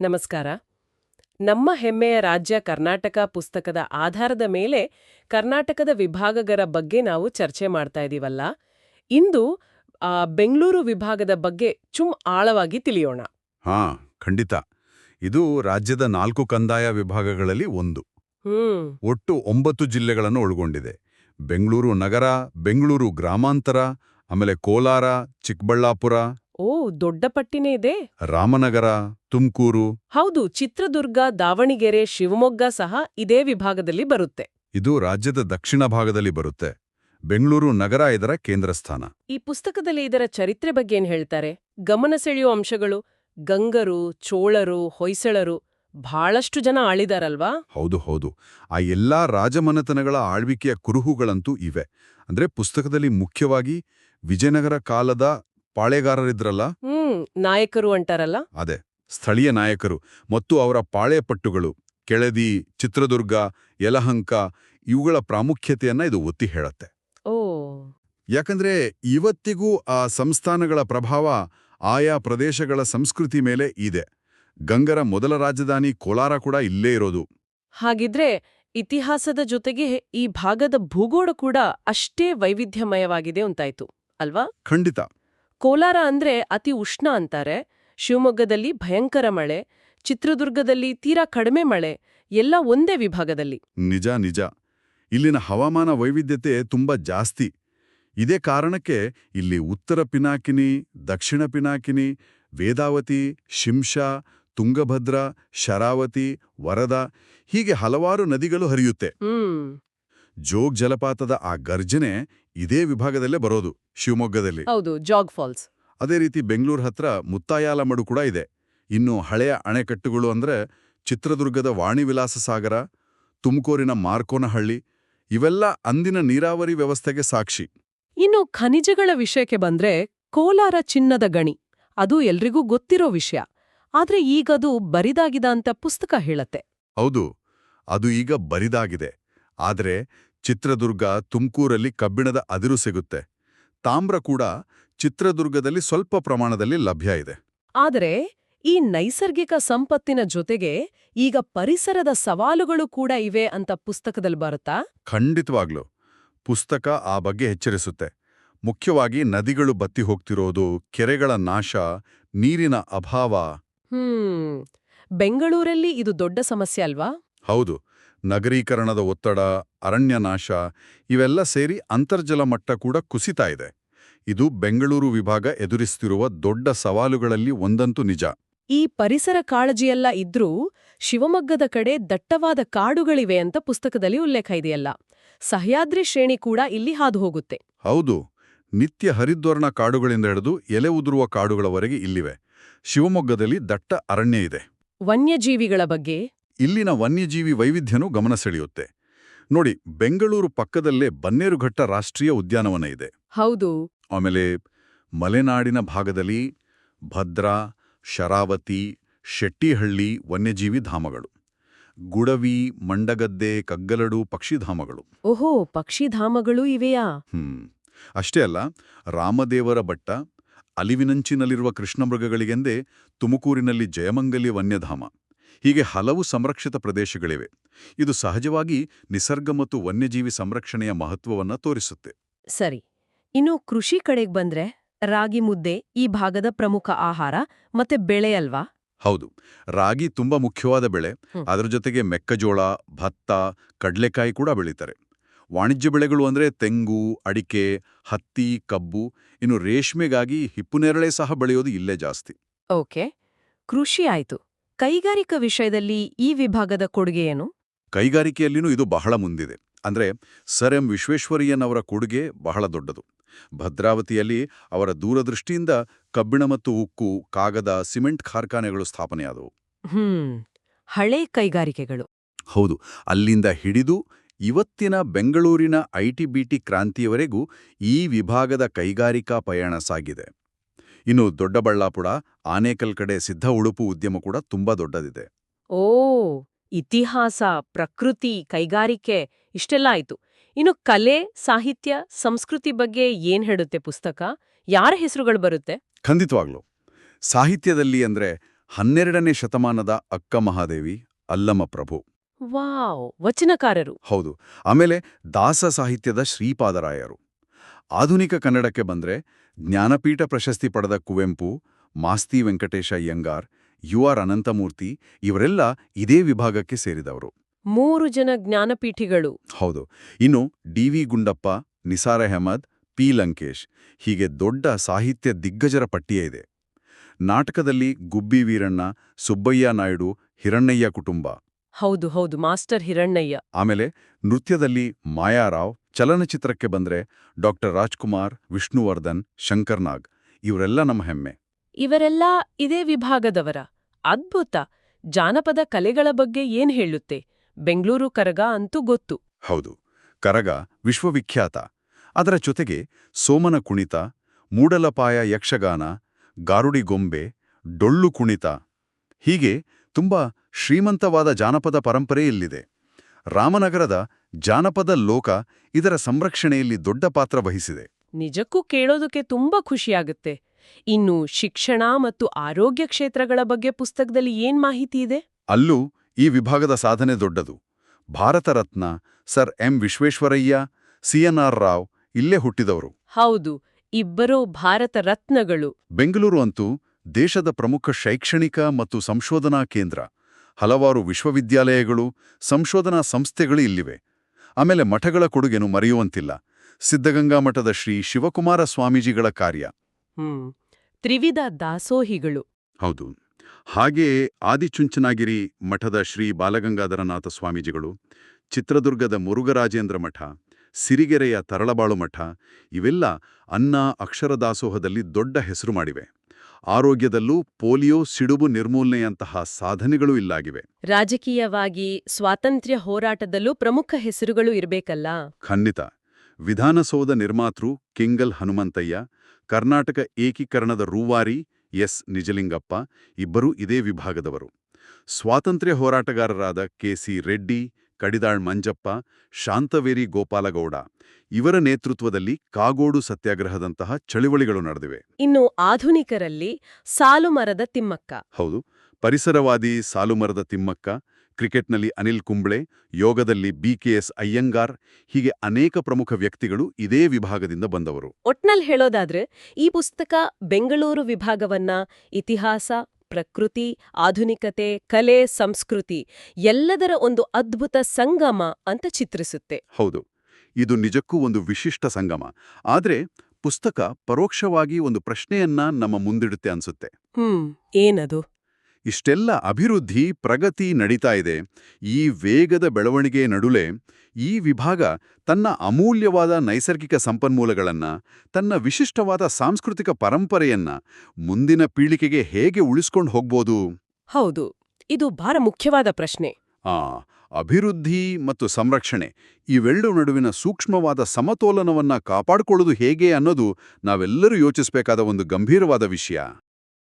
ನಮಸ್ಕಾರ. ನಮ್ಮ ಹೆಮ್ಮೆಯ ರಾಜ್ಯ ಕರ್ನಾಟಕ ಪುಸ್ತಕದ ಆಧಾರದ ಮೇಲೆ ಕರ್ನಾಟಕದ ವಿಭಾಗಗಳ ಬಗ್ಗೆ ನಾವು ಚರ್ಚೆ ಮಾಡ್ತಾ ಇದೀವಲ್ಲ. ಇಂದು ಬೆಂಗಳೂರು ವಿಭಾಗದ ಬಗ್ಗೆ ಚುಮ್ ಆಳವಾಗಿ ತಿಳಿಯೋಣ. ಹಾ ಖಂಡಿತ. ಇದು ರಾಜ್ಯದ ನಾಲ್ಕು ಕಂದಾಯ ವಿಭಾಗಗಳಲ್ಲಿ ಒಂದು. ಹ್ಮ್. ಒಟ್ಟು ಒಂಬತ್ತು ಜಿಲ್ಲೆಗಳನ್ನು ಒಳಗೊಂಡಿದೆ. ಬೆಂಗಳೂರು ನಗರ ಬೆಂಗಳೂರು ಗ್ರಾಮಾಂತರ ಆಮೇಲೆ ಕೋಲಾರ ಚಿಕ್ಕಬಳ್ಳಾಪುರ ಓ ದೊಡ್ಡ ಪಟ್ಟಿನೇ ಇದೆ. ರಾಮನಗರ ತುಮಕೂರು. ಹೌದು ಚಿತ್ರದುರ್ಗ ದಾವಣಗೆರೆ ಶಿವಮೊಗ್ಗ ಸಹ ಇದೇ ವಿಭಾಗದಲ್ಲಿ ಬರುತ್ತೆ. ಇದು ರಾಜ್ಯದ ದಕ್ಷಿಣ ಭಾಗದಲ್ಲಿ ಬರುತ್ತೆ. ಬೆಂಗಳೂರು ನಗರ ಇದರ ಕೇಂದ್ರ ಸ್ಥಾನ ಈ ಪುಸ್ತಕದಲ್ಲಿ ಇದರ ಚರಿತ್ರೆ ಬಗ್ಗೆ ಏನ್ ಹೇಳ್ತಾರೆ? ಗಮನ ಸೆಳೆಯುವ ಅಂಶಗಳು ಗಂಗರು ಚೋಳರು ಹೊಯ್ಸಳರು ಬಹಳಷ್ಟು ಜನ ಆಳಿದಾರಲ್ವಾ? ಹೌದು ಹೌದು. ಆ ಎಲ್ಲಾ ರಾಜಮನೆತನಗಳ ಆಳ್ವಿಕೆಯ ಕುರುಹುಗಳಂತೂ ಇವೆ. ಅಂದ್ರೆ ಪುಸ್ತಕದಲ್ಲಿ ಮುಖ್ಯವಾಗಿ ವಿಜಯನಗರ ಕಾಲದ ಪಾಳೆಗಾರರಿದ್ರಲ್ಲ? ಹ್ಮ್ ನಾಯಕರು ಅಂಟಾರಲ್ಲ ಅದೇ ಸ್ಥಳೀಯ ನಾಯಕರು ಮತ್ತು ಅವರ ಪಾಳೆಪಟ್ಟುಗಳು ಕೆಳದಿ ಚಿತ್ರದುರ್ಗ ಯಲಹಂಕ ಇವುಗಳ ಪ್ರಾಮುಖ್ಯತೆಯನ್ನ ಇದು ಒತ್ತಿ ಹೇಳತ್ತೆ. ಓ. ಯಾಕಂದ್ರೆ ಇವತ್ತಿಗೂ ಆ ಸಂಸ್ಥಾನಗಳ ಪ್ರಭಾವ ಆಯಾ ಪ್ರದೇಶಗಳ ಸಂಸ್ಕೃತಿ ಮೇಲೆ ಇದೆ. ಗಂಗರ ಮೊದಲ ರಾಜಧಾನಿ ಕೋಲಾರ ಕೂಡ ಇಲ್ಲೇ ಇರೋದು. ಹಾಗಿದ್ರೆ ಇತಿಹಾಸದ ಜೊತೆಗೆ ಈ ಭಾಗದ ಭೂಗೋಳ ಕೂಡ ಅಷ್ಟೇ ವೈವಿಧ್ಯಮಯವಾಗಿದೆ ಅಂತಾಯ್ತು ಅಲ್ವಾ? ಖಂಡಿತ. ಕೋಲಾರ ಅಂದ್ರೆ ಅತಿ ಉಷ್ಣ ಅಂತಾರೆ. ಶಿವಮೊಗ್ಗದಲ್ಲಿ ಭಯಂಕರ ಮಳೆ ಚಿತ್ರದುರ್ಗದಲ್ಲಿ ತೀರಾ ಕಡಿಮೆ ಮಳೆ ಎಲ್ಲ ಒಂದೇ ವಿಭಾಗದಲ್ಲಿ. ನಿಜ ನಿಜ. ಇಲ್ಲಿನ ಹವಾಮಾನ ವೈವಿಧ್ಯತೆ ತುಂಬಾ ಜಾಸ್ತಿ. ಇದೇ ಕಾರಣಕ್ಕೆ ಇಲ್ಲಿ ಉತ್ತರ ಪಿನಾಕಿನಿ ದಕ್ಷಿಣ ಪಿನಾಕಿನಿ ವೇದಾವತಿ ಶಿಂಷಾ ತುಂಗಭದ್ರ ಶರಾವತಿ ವರದ ಹೀಗೆ ಹಲವಾರು ನದಿಗಳು ಹರಿಯುತ್ತೆ. ಜೋಗ್ ಜಲಪಾತದ ಆ ಗರ್ಜನೆ ಇದೇ ವಿಭಾಗದಲ್ಲೇ ಬರೋದು ಶಿವಮೊಗ್ಗದಲ್ಲಿ. ಹೌದು ಜಾಗ್ ಫಾಲ್ಸ್. ಅದೇ ರೀತಿ ಬೆಂಗಳೂರು ಹತ್ರ ಮುತ್ತಾಯಾಲಮಡು ಕೂಡ ಇದೆ. ಇನ್ನು ಹಳೆಯ ಅಣೆಕಟ್ಟುಗಳು ಅಂದ್ರೆ ಚಿತ್ರದುರ್ಗದ ವಾಣಿವಿಲಾಸ ಸಾಗರ ತುಮಕೂರಿನ ಮಾರ್ಕೋನಹಳ್ಳಿ ಇವೆಲ್ಲ ಅಂದಿನ ನೀರಾವರಿ ವ್ಯವಸ್ಥೆಗೆ ಸಾಕ್ಷಿ. ಇನ್ನು ಖನಿಜಗಳ ವಿಷಯಕ್ಕೆ ಬಂದ್ರೆ ಕೋಲಾರ ಚಿನ್ನದ ಗಣಿ ಅದು ಎಲ್ರಿಗೂ ಗೊತ್ತಿರೋ ವಿಷಯ. ಆದ್ರೆ ಈಗದು ಬರಿದಾಗಿದ ಅಂತ ಪುಸ್ತಕ ಹೇಳತ್ತೆ. ಹೌದು ಅದು ಈಗ ಬರಿದಾಗಿದೆ. ಆದ್ರೆ ಚಿತ್ರದುರ್ಗ ತುಮಕೂರಲ್ಲಿ ಕಬ್ಬಿಣದ ಅದಿರು ಸಿಗುತ್ತೆ. ತಾಮ್ರ ಕೂಡ ಚಿತ್ರದುರ್ಗದಲ್ಲಿ ಸ್ವಲ್ಪ ಪ್ರಮಾಣದಲ್ಲಿ ಲಭ್ಯ ಇದೆ. ಆದರೆ ಈ ನೈಸರ್ಗಿಕ ಸಂಪತ್ತಿನ ಜೊತೆಗೆ ಈಗ ಪರಿಸರದ ಸವಾಲುಗಳು ಕೂಡ ಇವೆ ಅಂತ ಪುಸ್ತಕದಲ್ಲಿ ಬರುತ್ತಾ? ಖಂಡಿತವಾಗ್ಲು. ಪುಸ್ತಕ ಆ ಬಗ್ಗೆ ಎಚ್ಚರಿಸುತ್ತೆ. ಮುಖ್ಯವಾಗಿ ನದಿಗಳು ಬತ್ತಿ ಹೋಗ್ತಿರೋದು ಕೆರೆಗಳ ನಾಶ ನೀರಿನ ಅಭಾವ. ಹ್ಮ್. ಬೆಂಗಳೂರಲ್ಲಿ ಇದು ದೊಡ್ಡ ಸಮಸ್ಯೆ ಅಲ್ವಾ? ಹೌದು. ನಗರೀಕರಣದ ಒತ್ತಡ ಅರಣ್ಯನಾಶ ಇವೆಲ್ಲ ಸೇರಿ ಅಂತರ್ಜಲ ಮಟ್ಟ ಕೂಡ ಕುಸಿತಾ ಇದೆ. ಇದು ಬೆಂಗಳೂರು ವಿಭಾಗ ಎದುರಿಸುತ್ತಿರುವ ದೊಡ್ಡ ಸವಾಲುಗಳಲ್ಲಿ ಒಂದಂತೂ ನಿಜ. ಈ ಪರಿಸರ ಕಾಳಜಿಯೆಲ್ಲ ಇದ್ರೂ ಶಿವಮೊಗ್ಗದ ಕಡೆ ದಟ್ಟವಾದ ಕಾಡುಗಳಿವೆ ಅಂತ ಪುಸ್ತಕದಲ್ಲಿ ಉಲ್ಲೇಖ ಇದೆಯಲ್ಲ. ಸಹ್ಯಾದ್ರಿ ಶ್ರೇಣಿ ಕೂಡ ಇಲ್ಲಿ ಹಾದು ಹೋಗುತ್ತೆ ಹೌದು. ನಿತ್ಯ ಹರಿದ್ವರ್ಣ ಕಾಡುಗಳಿಂದ ಹಿಡಿದು ಎಲೆ ಉದುರುವ ಕಾಡುಗಳವರೆಗೆ ಇಲ್ಲಿವೆ. ಶಿವಮೊಗ್ಗದಲ್ಲಿ ದಟ್ಟ ಅರಣ್ಯ ಇದೆ. ವನ್ಯಜೀವಿಗಳ ಬಗ್ಗೆ ಇಲ್ಲಿನ ವನ್ಯಜೀವಿ ವೈವಿಧ್ಯನೂ ಗಮನ ಸೆಳೆಯುತ್ತೆ. ನೋಡಿ ಬೆಂಗಳೂರು ಪಕ್ಕದಲ್ಲೇ ಬನ್ನೇರುಘಟ್ಟ ರಾಷ್ಟ್ರೀಯ ಉದ್ಯಾನವನ ಇದೆ. ಹೌದು. ಆಮೇಲೆ ಮಲೆನಾಡಿನ ಭಾಗದಲ್ಲಿ ಭದ್ರಾ ಶರಾವತಿ ಶೆಟ್ಟಿಹಳ್ಳಿ ವನ್ಯಜೀವಿ ಧಾಮಗಳು. ಗುಡವಿ ಮಂಡಗದ್ದೆ ಕಗ್ಗಲಡು ಪಕ್ಷಿಧಾಮಗಳು ಓಹೋ ಪಕ್ಷಿಧಾಮಗಳು ಇವೆಯಾ? ಹ್ಮ್. ಅಷ್ಟೇ ಅಲ್ಲ ರಾಮದೇವರ ಬಟ್ಟ ಅಲಿವಿನಂಚಿನಲ್ಲಿರುವ ಕೃಷ್ಣಮೃಗಗಳಿಗೆಂದೇ ತುಮಕೂರಿನಲ್ಲಿ ಜಯಮಂಗಲಿ ವನ್ಯಧಾಮ. ಹೀಗೆ ಹಲವು ಸಂರಕ್ಷಿತ ಪ್ರದೇಶಗಳಿವೆ. ಇದು ಸಹಜವಾಗಿ ನಿಸರ್ಗ ಮತ್ತು ವನ್ಯಜೀವಿ ಸಂರಕ್ಷಣೆಯ ಮಹತ್ವವನ್ನ ತೋರಿಸುತ್ತೆ. ಸರಿ. ಇನ್ನು ಕೃಷಿ ಕಡೆಗೆ ಬಂದ್ರೆ ರಾಗಿ ಮುದ್ದೆ ಈ ಭಾಗದ ಪ್ರಮುಖ ಆಹಾರ ಮತ್ತೆ ಬೆಳೆ ಅಲ್ವಾ? ಹೌದು. ರಾಗಿ ತುಂಬಾ ಮುಖ್ಯವಾದ ಬೆಳೆ. ಅದರ ಜೊತೆಗೆ ಮೆಕ್ಕಜೋಳ ಭತ್ತ ಕಡಲೆಕಾಯಿ ಕೂಡ ಬೆಳೀತಾರೆ. ವಾಣಿಜ್ಯ ಬೆಳೆಗಳು ಅಂದ್ರೆ ತೆಂಗು ಅಡಿಕೆ ಹತ್ತಿ ಕಬ್ಬು. ಇನ್ನು ರೇಷ್ಮೆಗಾಗಿ ಹಿಪ್ಪುನೇರಳೆ ಸಹ ಬೆಳೆಯೋದು ಇಲ್ಲೇ ಜಾಸ್ತಿ. ಓಕೆ. ಕೃಷಿ ಆಯ್ತು. ಕೈಗಾರಿಕಾ ವಿಷಯದಲ್ಲಿ ಈ ವಿಭಾಗದ ಕೊಡುಗೆ ಏನು? ಕೈಗಾರಿಕೆಯಲ್ಲಿನೂ ಇದು ಬಹಳ ಮುಂದಿದೆ. ಅಂದ್ರೆ ಸರ್ ಎಂ ವಿಶ್ವೇಶ್ವರಯ್ಯನವರ ಕೊಡುಗೆ ಬಹಳ ದೊಡ್ಡದು. ಭದ್ರಾವತಿಯಲ್ಲಿ ಅವರ ದೂರದೃಷ್ಟಿಯಿಂದ ಕಬ್ಬಿಣ ಮತ್ತು ಉಕ್ಕು ಕಾಗದ ಸಿಮೆಂಟ್ ಕಾರ್ಖಾನೆಗಳು ಸ್ಥಾಪನೆಯಾದವು. ಹ್ಮ್ ಹಳೆ ಕೈಗಾರಿಕೆಗಳು. ಹೌದು ಅಲ್ಲಿಂದ ಹಿಡಿದು ಇವತ್ತಿನ ಬೆಂಗಳೂರಿನ ಐಟಿ ಬಿಟಿ ಕ್ರಾಂತಿಯವರೆಗೂ ಈ ವಿಭಾಗದ ಕೈಗಾರಿಕಾ ಪಯಣ ಸಾಗಿದೆ. ಇನ್ನು ದೊಡ್ಡಬಳ್ಳಾಪುರ ಆನೇಕಲ್ ಕಡೆ ಸಿದ್ಧ ಉಡುಪು ಉದ್ಯಮ ಕೂಡ ತುಂಬಾ ದೊಡ್ಡದಿದೆ. ಓ ಇತಿಹಾಸ ಪ್ರಕೃತಿ ಕೈಗಾರಿಕೆ ಇಷ್ಟೆಲ್ಲ ಆಯ್ತು. ಇನ್ನು ಕಲೆ ಸಾಹಿತ್ಯ ಸಂಸ್ಕೃತಿ ಬಗ್ಗೆ ಏನ್ ಹೇಳುತ್ತೆ ಪುಸ್ತಕ? ಯಾರ ಹೆಸರುಗಳು ಬರುತ್ತೆ? ಖಂಡಿತವಾಗ್ಲು. ಸಾಹಿತ್ಯದಲ್ಲಿ ಅಂದ್ರೆ ಹನ್ನೆರಡನೇ ಶತಮಾನದ ಅಕ್ಕ ಮಹಾದೇವಿ ಅಲ್ಲಮ ಪ್ರಭು. ವಾವ್ ವಚನಕಾರರು. ಹೌದು. ಆಮೇಲೆ ದಾಸ ಸಾಹಿತ್ಯದ ಶ್ರೀಪಾದರಾಯರು. ಆಧುನಿಕ ಕನ್ನಡಕ್ಕೆ ಬಂದ್ರೆ ಜ್ಞಾನಪೀಠ ಪ್ರಶಸ್ತಿ ಪಡೆದ ಕುವೆಂಪು ಮಾಸ್ತಿ ವೆಂಕಟೇಶ ಅಯ್ಯಂಗಾರ್ ಯು ಆರ್ ಅನಂತಮೂರ್ತಿ ಇವರೆಲ್ಲ ಇದೇ ವಿಭಾಗಕ್ಕೆ ಸೇರಿದವರು. ಮೂರು ಜನ ಜ್ಞಾನಪೀಠಿಗಳು. ಹೌದು. ಇನ್ನು D V Gundappa Nisar Ahmed P Lankesh ಹೀಗೆ ದೊಡ್ಡ ಸಾಹಿತ್ಯ ದಿಗ್ಗಜರ ಪಟ್ಟಿಯೇ ಇದೆ. ನಾಟಕದಲ್ಲಿ ಗುಬ್ಬಿ ವೀರಣ್ಣ ಸುಬ್ಬಯ್ಯ ನಾಯ್ಡು ಹಿರಣ್ಣಯ್ಯ ಕುಟುಂಬ. ಹೌದು ಹೌದು ಮಾಸ್ಟರ್ ಹಿರಣ್ಣಯ್ಯ. ಆಮೇಲೆ ನೃತ್ಯದಲ್ಲಿ ಮಾಯಾರಾವ್ ಚಲನಚಿತ್ರಕ್ಕೆ ಬಂದ್ರೆ ಡಾಕ್ಟರ್ ರಾಜ್ಕುಮಾರ್ ವಿಷ್ಣುವರ್ಧನ್ ಶಂಕರ್ನಾಗ್ ಇವರೆಲ್ಲ ನಮ್ಮ ಹೆಮ್ಮೆ. ಇವರೆಲ್ಲ ಇದೇ ವಿಭಾಗದವರ. ಅದ್ಭುತ! ಜಾನಪದ ಕಲೆಗಳ ಬಗ್ಗೆ ಏನ್ ಹೇಳುತ್ತೆ? ಬೆಂಗಳೂರು ಕರಗ ಅಂತೂ ಗೊತ್ತು. ಹೌದು ಕರಗ ವಿಶ್ವವಿಖ್ಯಾತ. ಅದರ ಜೊತೆಗೆ ಸೋಮನ ಕುಣಿತ ಮೂಡಲಪಾಯ ಯಕ್ಷಗಾನ ಗಾರುಡಿ ಗೊಂಬೆ ಡೊಳ್ಳು ಕುಣಿತ. ಹೀಗೆ ತುಂಬಾ ಶ್ರೀಮಂತವಾದ ಜಾನಪದ ಪರಂಪರೆ ಇಲ್ಲಿದೆ. ರಾಮನಗರದ ಜಾನಪದ ಲೋಕ ಇದರ ಸಂರಕ್ಷಣೆಯಲ್ಲಿ ದೊಡ್ಡ ಪಾತ್ರ ವಹಿಸಿದೆ. ನಿಜಕ್ಕೂ ಕೇಳೋದಕ್ಕೆ ತುಂಬಾ ಖುಷಿಯಾಗುತ್ತೆ. ಇನ್ನು ಶಿಕ್ಷಣ ಮತ್ತು ಆರೋಗ್ಯ ಕ್ಷೇತ್ರಗಳ ಬಗ್ಗೆ ಪುಸ್ತಕದಲ್ಲಿ ಏನ್ ಮಾಹಿತಿ ಇದೆ? ಅಲ್ಲೂ ಈ ವಿಭಾಗದ ಸಾಧನೆ ದೊಡ್ಡದು. Bharat Ratna Sir M Visvesvaraya CNR Rao ಇಲ್ಲೇ ಹುಟ್ಟಿದವರು. ಹೌದು ಇಬ್ಬರೂ ಭಾರತ ರತ್ನಗಳು. ಬೆಂಗಳೂರು ಅಂತೂ ದೇಶದ ಪ್ರಮುಖ ಶೈಕ್ಷಣಿಕ ಮತ್ತು ಸಂಶೋಧನಾ ಕೇಂದ್ರ. ಹಲವಾರು ವಿಶ್ವವಿದ್ಯಾಲಯಗಳು ಸಂಶೋಧನಾ ಸಂಸ್ಥೆಗಳು ಇಲ್ಲಿವೆ. ಆಮೇಲೆ ಮಠಗಳ ಕೊಡುಗೆನು ಮರೆಯುವಂತಿಲ್ಲ. ಸಿದ್ಧಗಂಗಾ ಮಠದ ಶ್ರೀ ಶಿವಕುಮಾರ ಸ್ವಾಮೀಜಿಗಳ ಕಾರ್ಯ. ತ್ರಿವಿಧ ದಾಸೋಹಿಗಳು. ಹೌದು. ಹಾಗೆಯೇ ಆದಿಚುಂಚನಗಿರಿ ಮಠದ ಶ್ರೀ ಬಾಲಗಂಗಾಧರನಾಥ ಸ್ವಾಮೀಜಿಗಳು ಚಿತ್ರದುರ್ಗದ ಮುರುಘರಾಜೇಂದ್ರ ಮಠ ಸಿರಿಗೆರೆಯ ತರಳಬಾಳು ಮಠ ಇವೆಲ್ಲ ಅನ್ನ ಅಕ್ಷರದಾಸೋಹದಲ್ಲಿ ದೊಡ್ಡ ಹೆಸರು ಮಾಡಿವೆ. ಆರೋಗ್ಯದಲ್ಲೂ ಪೋಲಿಯೋ ಸಿಡುಬು ನಿರ್ಮೂಲನೆಯಂತಹ ಸಾಧನೆಗಳು ಇಲ್ಲಾಗಿವೆ. ರಾಜಕೀಯವಾಗಿ ಸ್ವಾತಂತ್ರ್ಯ ಹೋರಾಟದಲ್ಲೂ ಪ್ರಮುಖ ಹೆಸರುಗಳು ಇರಬೇಕಲ್ಲ? ಖಂಡಿತ. ವಿಧಾನಸೌಧ ನಿರ್ಮಾತೃ ಕಿಂಗಲ್ ಹನುಮಂತಯ್ಯ ಕರ್ನಾಟಕ ಏಕೀಕರಣದ ರೂವಾರಿ ಎಸ್. ನಿಜಲಿಂಗಪ್ಪ ಇಬ್ಬರೂ ಇದೇ ವಿಭಾಗದವರು. ಸ್ವಾತಂತ್ರ್ಯ ಹೋರಾಟಗಾರರಾದ ಕೆಸಿ ರೆಡ್ಡಿ ಕಡಿದಾಳ್ ಮಂಜಪ್ಪ ಶಾಂತವೇರಿ ಗೋಪಾಲಗೌಡ ಇವರ ನೇತೃತ್ವದಲ್ಲಿ ಕಾಗೋಡು ಸತ್ಯಾಗ್ರಹದಂತಹ ಚಳುವಳಿಗಳು ನಡೆದಿವೆ. ಇನ್ನು ಆಧುನಿಕರಲ್ಲಿ ಸಾಲುಮರದ ತಿಮ್ಮಕ್ಕ. ಹೌದು ಪರಿಸರವಾದಿ ಸಾಲುಮರದ ತಿಮ್ಮಕ್ಕ ಕ್ರಿಕೆಟ್ನಲ್ಲಿ ಅನಿಲ್ ಕುಂಬ್ಳೆ ಯೋಗದಲ್ಲಿ ಬಿಕೆಎಸ್ ಅಯ್ಯಂಗಾರ್ ಹೀಗೆ ಅನೇಕ ಪ್ರಮುಖ ವ್ಯಕ್ತಿಗಳು ಇದೇ ವಿಭಾಗದಿಂದ ಬಂದವರು. ಒಟ್ನಲ್ಲಿ ಹೇಳೋದಾದ್ರೆ ಈ ಪುಸ್ತಕ ಬೆಂಗಳೂರು ವಿಭಾಗವನ್ನ ಇತಿಹಾಸ ಪ್ರಕೃತಿ ಆಧುನಿಕತೆ ಕಲೆ ಸಂಸ್ಕೃತಿ ಎಲ್ಲದರ ಒಂದು ಅದ್ಭುತ ಸಂಗಮ ಅಂತ ಚಿತ್ರಿಸುತ್ತೆ. ಹೌದು. ಇದು ನಿಜಕ್ಕೂ ಒಂದು ವಿಶಿಷ್ಟ ಸಂಗಮ. ಆದ್ರೆ ಪುಸ್ತಕ ಪರೋಕ್ಷವಾಗಿ ಒಂದು ಪ್ರಶ್ನೆಯನ್ನ ನಮ್ಮ ಮುಂದಿಡುತ್ತೆ ಅನ್ಸುತ್ತೆ. ಹ್ಮ್ ಏನದು? ಇಷ್ಟೆಲ್ಲ ಅಭಿವೃದ್ಧಿ ಪ್ರಗತಿ ನಡೀತಾ ಇದೆ. ಈ ವೇಗದ ಬೆಳವಣಿಗೆ ನಡುವೆ ಈ ವಿಭಾಗ ತನ್ನ ಅಮೂಲ್ಯವಾದ ನೈಸರ್ಗಿಕ ಸಂಪನ್ಮೂಲಗಳನ್ನು ತನ್ನ ವಿಶಿಷ್ಟವಾದ ಸಾಂಸ್ಕೃತಿಕ ಪರಂಪರೆಯನ್ನ ಮುಂದಿನ ಪೀಳಿಗೆಗೆ ಹೇಗೆ ಉಳಿಸ್ಕೊಂಡು ಹೋಗ್ಬೋದು? ಹೌದು ಇದು ಬಹಳ ಮುಖ್ಯವಾದ ಪ್ರಶ್ನೆ. ಆ ಅಭಿವೃದ್ಧಿ ಮತ್ತು ಸಂರಕ್ಷಣೆ ಇವೆರಡು ನಡುವಿನ ಸೂಕ್ಷ್ಮವಾದ ಸಮತೋಲನವನ್ನ ಕಾಪಾಡಿಕೊಳ್ಳುವುದು ಹೇಗೆ ಅನ್ನೋದು ನಾವೆಲ್ಲರೂ ಯೋಚಿಸಬೇಕಾದ ಒಂದು ಗಂಭೀರವಾದ ವಿಷಯ.